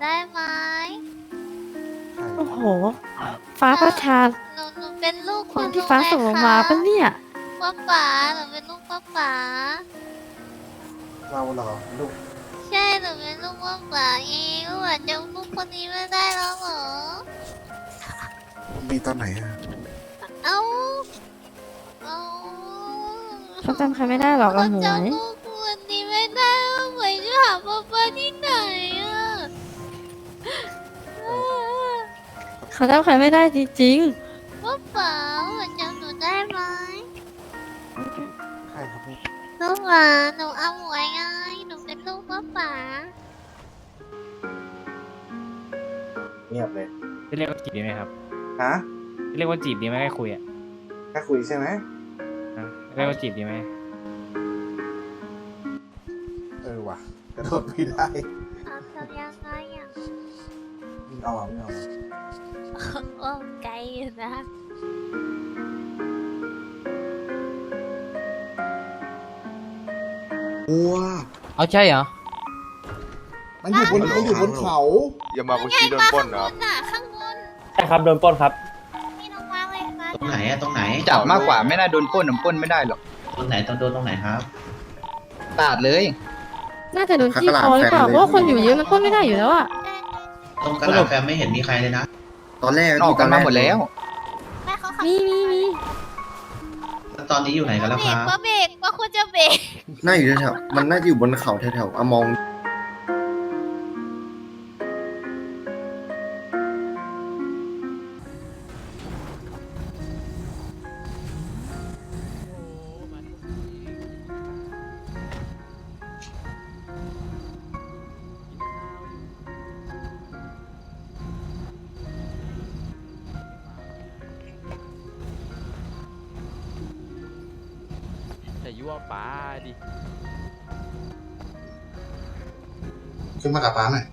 ได้ไหมโอ้โห ฟ้าประทานหนูหนูเป็นลูกคนที่ฟ้าส่งลงมาปะเนี่ย ป้าป๋าหนูเป็นลูกป้าป๋าเราเหรอลูกใช่หนูเป็นลูกป้าป๋าเองหนูอาจจะลูกคนนี้ไม่ได้แล้วเหรอมีตอนไหนอะเอ้าเอ้าเขาจำใครไม่ได้หรอกเขาอะหมวจำยลูกคนนี้ไม่ได้ว่าหมวยจะหาป้าป๋าที่ไหนอ่ เขาจำใครไม่ได้จริงป้าป๋าหมวยจำหนูได้ไหมใครครับลูกป้าป๋าหนูเอาหมวยไงหนูเป็นลูกป้าป๋าเงียบเลยจะเรียกว่าจีบดีไหมครับฮะจะเรียกว่าจีบดีไหมแค่คุยอะแค่คุยใช่ไหมอะเรียกว่าจีบดีไหมเออว่ะกระโดดไม่ได้เอาทำยังไงอะไม่เอาอะไม่เอาอะ โอ้ไกลอยู่นะวัวเอาใช่เหรอ มันอยู่บนมันอยู่บนเขา อย่ามาคุณชีโดนปล้นเหรอข้างบนน่ะข้างบนใช่ครับโดนปล้นครับนี่ลงมาเลยค่ะตรงไหนอะตรงไหนจับมากกว่าไม่น่าโดนปล้นผมปล้นไม่ได้หรอกตรงไหนตรงโดนตรงไหนครับตาดเลยๆน่าจะโดนจี้คอหรือเปล่าเพราะว่าคนอยู่เยอะมันปล้นไม่ได้อยู่แล้วอะตรงกระดาษแฟมไม่เห็นมีใครเลยนะ ตอนแรกออกกันมาหมดแล้วแม่เขาขับมีมีมีแล้วตอนนี้อยู่ไหนกันแล้วเบครรักบ ว่าเบรกว่าคุณจะเบรก น่าอยู่แถวๆมันน่าจะอยู่บนเขาแถวๆอะมอง ยั่วป้าดิ ขึ้นมากับป้าหน่อย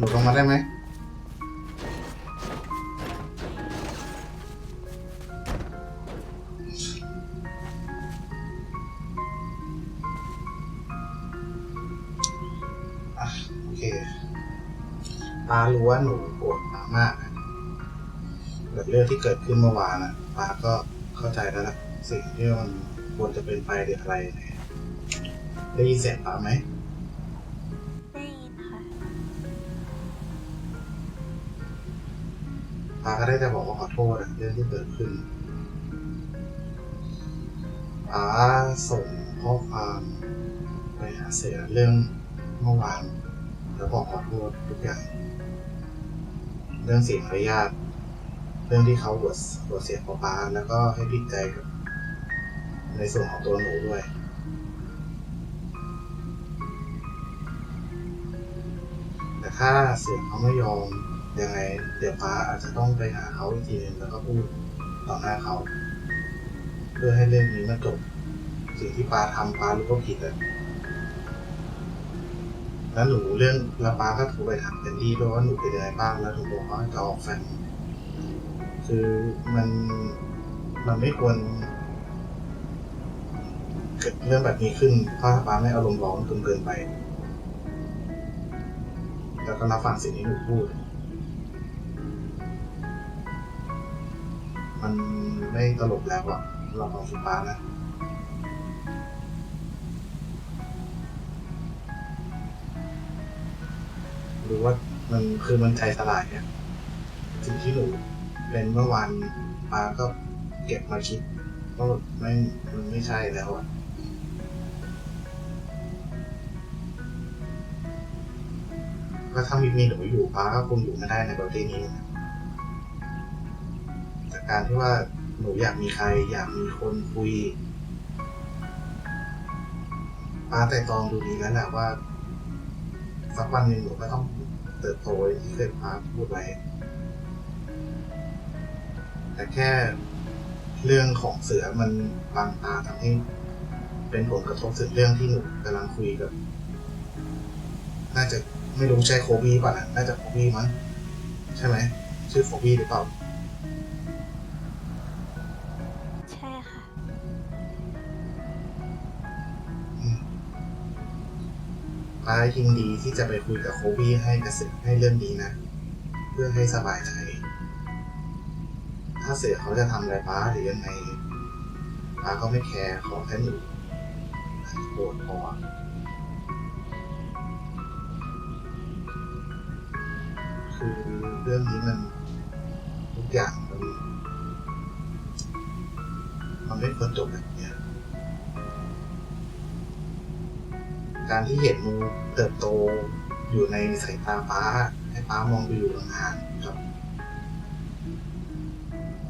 หนูลงมาได้ไหมอะโอเคป้ารู้ว่าหนูปวดป้ามากนะแบบเรื่องที่เกิดขึ้นเมื่อวานนะป้าก็เข้าใจแล้วละสิ่งที่มันควรจะเป็นไปหรืออะไรเนี่ยได้ยินเสียงป้าไหม ป้าก็ได้แต่บอกว่าขอโทษเรื่องที่เกิดขึ้นป้าส่งข้อความไปหาเสียเรื่องเมื่อวานแล้วบอกขอโทษทุกอย่าง เรื่องเสียงมารยาทเรื่องที่เขาหัวหัวเสียของป้าแล้วก็ให้ผิดใจกับในส่วนของตัวหนูด้วยแต่ถ้าเสียงเขาไม่ยอม ยังไงเดี๋ยวป้าอาจจะต้องไปหาเขาอีกทีหนึงแล้วก็พูดต่อหน้าเขา เพื่อให้เรื่องนี้มันจบสิ่งที่ป้าทำป้ารู้ว่าผิดอะแล้วหนูเรื่องล้วป้าก็โทรไปถามเจนดี้ด้วยว่าหนูเป็นยังไงบ้างแล้วหนูบอกว่าจะออกแฟนคือมันมันไม่ควรเกิดเรื่องแบบนี้ขึ้นถ้าป้าไม่อารมณ์ร้อนจนเกินไป แล้วก็รับฟังสิ่งที่หนูพูด มันไม่ตลกแล้วอะเราของสุปานะหรือว่ามันคือมันใจสลายอะสิ่งที่หนูเป็นเมื่อวานปาก็เก็บมาคิดว่าไม่มันไม่ใช่แล้วอะก็ถ้ามีมีหนูอยู่ป้าก็คงอยู่ไม่ได้ในประเทศนี้นะ การที่ว่าหนูอยากมีใคร อยากมีคนคุยป้าแต่ตองดูดีแล้วแหละว่า สักวันหนึ่งหนูก็ต้องเติบโตอย่างที่เคยป้าพูดไว้ แต่แค่เรื่องของเสือมันบางตาทำให้เป็นผลกระทบถึงเรื่องที่หนูกำลังคุยกับ น่าจะไม่รู้ใช่โคบี้ป่ะนะน่าจะโคบี้มั้งใช่ไหม ชื่อโคบี้หรือเปล่า ป้ายินดีที่จะไปคุยกับโคบี้ให้กระสิให้เรื่องนี้นะ เพื่อให้สบายใจ ถ้าเสือเขาจะทำอะไรป้าหรือยังไงป้าก็ไม่แคร์ขอแค่หนูโกรธพอคือเรื่องนี้มันทุกอย่างมันมันไม่ควรจบแบบเนี้ย การที่เห็นมูเติบโตอยู่ในสายตาป้า ให้ป้ามองไปอยู่ห่างๆครับ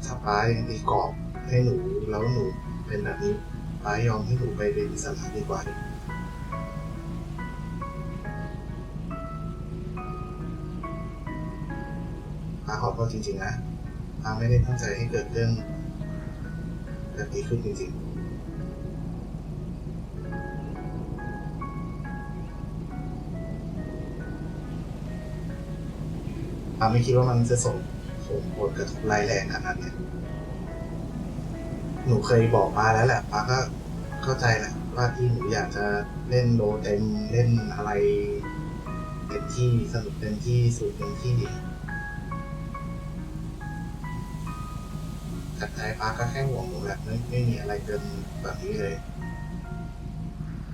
ถ้าป้ายังตีกรอบให้หนูแล้วหนูเป็นแบบนี้ป้ายอมให้หนูไปเป็นอิสระดีกว่าป้าขอโทษจริงๆนะป้าไม่ได้ตั้งใจให้เกิดเรื่องแบบนี้ขึ้นจริงๆ ป้าไม่คิดว่ามันจะส่งส่งผลกระทบรายแรงขนาดนี้หนูเคยบอกป้าแล้วแหละป้าก็เข้าใจแหละว่าที่หนูอยากจะเล่นโลเต็มเล่นอะไรเต็มที่สนุกเต็มที่สูตรเต็มที่แต่ใจป้าก็แค่ห่วงหนูแหละไม่ไม่มีอะไรเกินแบบนี้เลย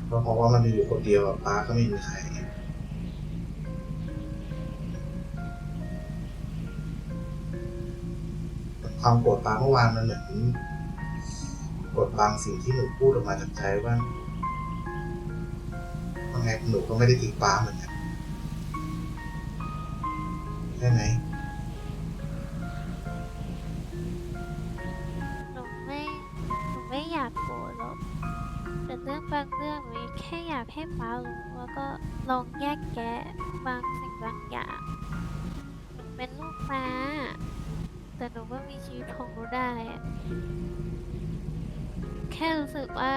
เพราะเพราะว่ามันมีอยู่คนเดียวป้าก็ไม่มีใคร ความโกรธป้าเมื่อวานมันเหมือนกดบังสิ่งที่หนูพูดออกมาจากใจว่าว่าไงหนูก็ไม่ได้ทิ้งป้าเหมือนกันใช่ไหมหนูไม่หนูไม่อยากโกรธหรอกแต่เรื่องบางเรื่องหนูแค่อยากให้ป้ารู้แล้วก็ลองแยกแยะบางสิ่งบางอย่างหนูเป็นลูกม้า แต่หนูก็มีชีวิตของหนูได้อะแค่รู้สึกว่า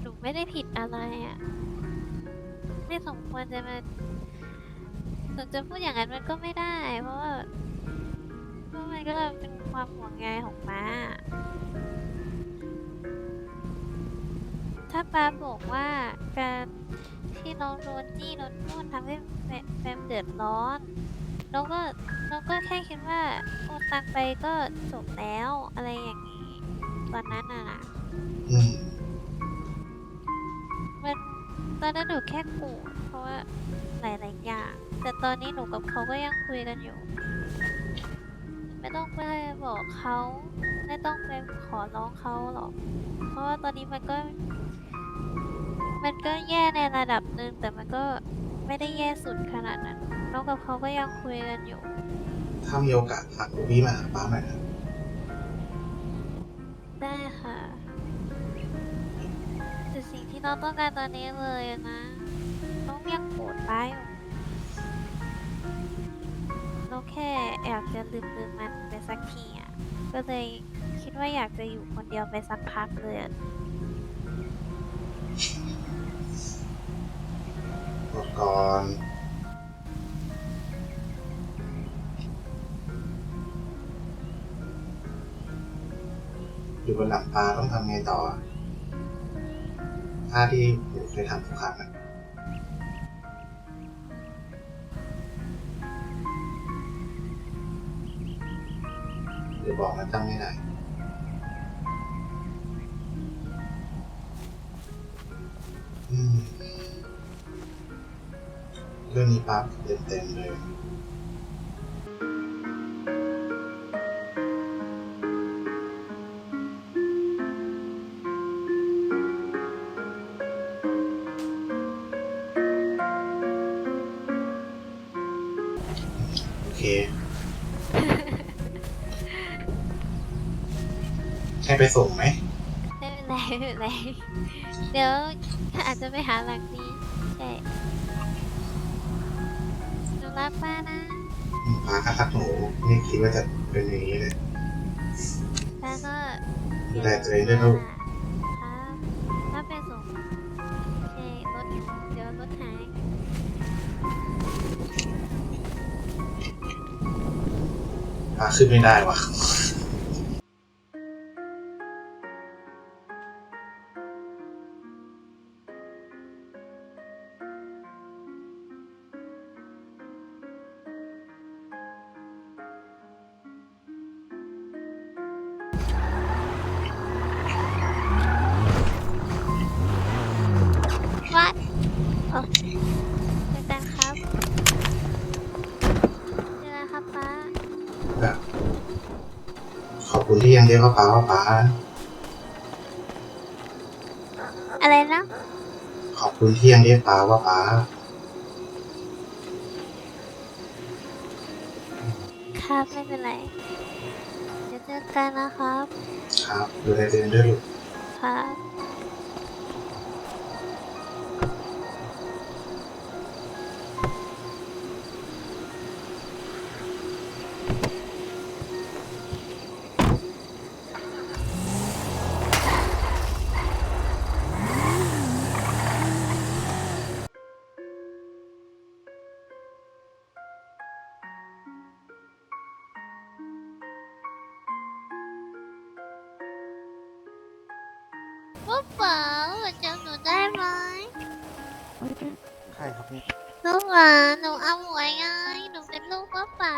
หนูไม่ได้ผิดอะไรอะไม่สมควรจะมาหนูจะพูดอย่างนั้นมันก็ไม่ได้ เพราะว่าเพราะมันก็เป็นความห่วงใยของป้า ถ้าป้าบอกว่าการที่น้องโดนจี้โดนปล้นทำให้แฟนแฟนเดือดร้อน น้องก็น้องก็แค่คิดว่าโอนตังไปก็จบแล้วอะไรอย่างนี้ตอนนั้นน่ะนะอืมมันตอนนั้นหนูแค่โกรธเพราะว่าหลายๆอย่าง แต่ตอนนี้หนูกับเขาก็ยังคุยกันอยู่ ไม่ต้องไปบอกเขาไม่ต้องไปขอร้องเขาหรอก เพราะว่าตอนนี้มันก็ มันก็แย่ในระดับหนึ่งแต่มันก็ ไม่ได้แย่สุดขนาดนั้นน้องกับเขาก็ยังคุยกันอยู่ ถ้ามีโอกาสฝากลูบี้มาหาป้าหน่อยนะได้ค่ะแต่สิ่งที่น้องต้องการตอนนี้เลยนะน้องยังโกรธป้าอยู่น้องแค่อยากจะลืมลืมมันไปสักทีอะก็เลยคิดว่าอยากจะอยู่คนเดียวไปสักพักเลยอะ อกก่อนอยู่บนหลังป้าต้องทำไงต่อท่าที่หนูเคยทำทุกครั้งอะเดี๋ยวบอกมันะจำไม่ได้อืม รื่องนี้ปั๊บเต็มๆเลยโอเค ให้ไปส่งไหมไม่เป็นไรไม่เป็นไรเดี๋ยวอาจจะไปหาหลังนี้ รักป้านะป้าก็รักหนูไม่คิดว่าจะเป็นอย่างนี้เลยป้าก็ดูแลตัวเองด้วยลูกครับป้าไปส่งโอเครถเดี๋ยวรถหายป้าขึ้นไม่ได้ว่ะ แบบขอบคุณที่ยังเรียกว่าป้าว่าป้าอะไรนะขอบคุณที่ยังเรียกป้าว่าป้าครับไม่เป็นไรเดี๋ยวเจอกันนะครับ ครับดูแลตัวเองด้วยลูกครับ ว่าเปล่าจำหนูได้ไหมใครครับเนี่ย ลูกหลานหนูเอาหวยไง หนูเป็นลูกว่าป๋า